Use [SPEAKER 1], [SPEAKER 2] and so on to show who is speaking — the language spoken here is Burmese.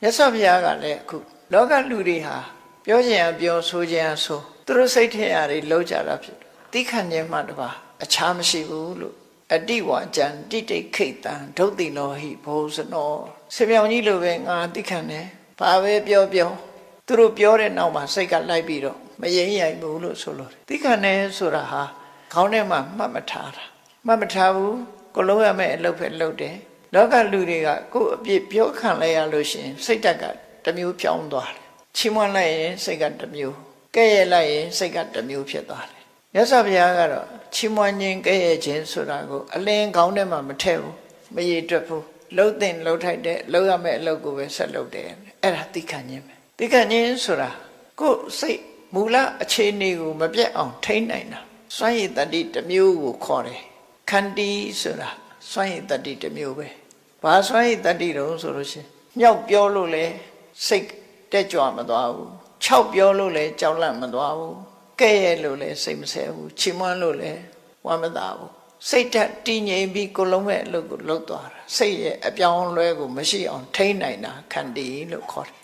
[SPEAKER 1] မြတ်စွာဘုရားကလည်းအခုလောကလူတွေဟာပြောကြရင်ပြောဆိုကြရင်ဆိုသူတို့စိတ်ထဲအရာတွေလောက်ကြတာဖြစ်တယ်တိခဏ်ခြင်းမှတပါအခြားမရှိဘူးလို့အတိဝါကြံတိတိတ်ခိတ်တံဒုတ်တိလောဟိဘောဇနောဆေမြောင်ကြီးလိုပဲငါတိခဏ်တယ်ဘာပဲပြောပြောသူတို့ပြောတဲ့နောက်မှာစိတ်ကလိုက်ပြီးတော့မရင်ရိုင်ဘူးလို့ဆိုလို့တယ်တိခဏ်တယ်ဆိုတာဟာခေါင်းထဲမှာမှတ်မထားတာမှတ်မထားဘူးကိုလုံးရမယ့်အလုပ်ပဲလုပ်တယ် လောကလူတွေကကိုယ့်အပြစ်ပြောခံလိုက်ရလို့ရှိရင်စိတ်တက်ကတစ်မျိုးပြောင်းသွားတယ်ချီးမွမ်းလိုက်ရင်စိတ်ကတစ်မျိုးကဲ့ရဲ့လိုက်ရင်စိတ်ကတစ်မျိုးဖြစ်သွားတယ်မြတ်စွာဘုရားကတော့ချီးမွမ်းခြင်းကဲ့ရဲ့ခြင်းဆိုတာကိုအလင်းကောင်းထဲမှာမထည့်ဘူးမရည်တွက်ဘူးလှုပ်တဲ့လှုပ်ထိုက်တဲ့လှုပ်ရမယ့်အလုပ်ကိုပဲဆက်လုပ်တယ်အဲ့ဒါသိခံခြင်းပဲသိခံခြင်းဆိုတာကိုယ်စိတ်မူလအခြေအနေကိုမပြတ်အောင်ထိန်းနိုင်တာစွန့်ရည်တတိတစ်မျိုးကိုခေါ်တယ်ခန္တီဆိုတာ စွန့်ရည်တတိတစ်မျိုးပဲဘာစွန့်ရည်တတိတုံးဆိုလို့ရှိရင်မြောက်ပြောလို့လေစိတ်တက်ကြွမသွားဘူး၆ပြောလို့လေကြောက်လန့်မသွားဘူးကဲ့ရဲ့လို့လေစိတ်မဆဲဘူးချီးမွမ်းလို့လေဝမ်းမသာဘူးစိတ်ဓာတ်တည်ငြိမ်ပြီးကိုယ်လုံးမဲ့အလုပ်ကိုလုပ်သွားတာစိတ်ရဲ့အပြောင်းအလဲကိုမရှိအောင်ထိန်းနိုင်တာခန္တီလို့ခေါ်တယ်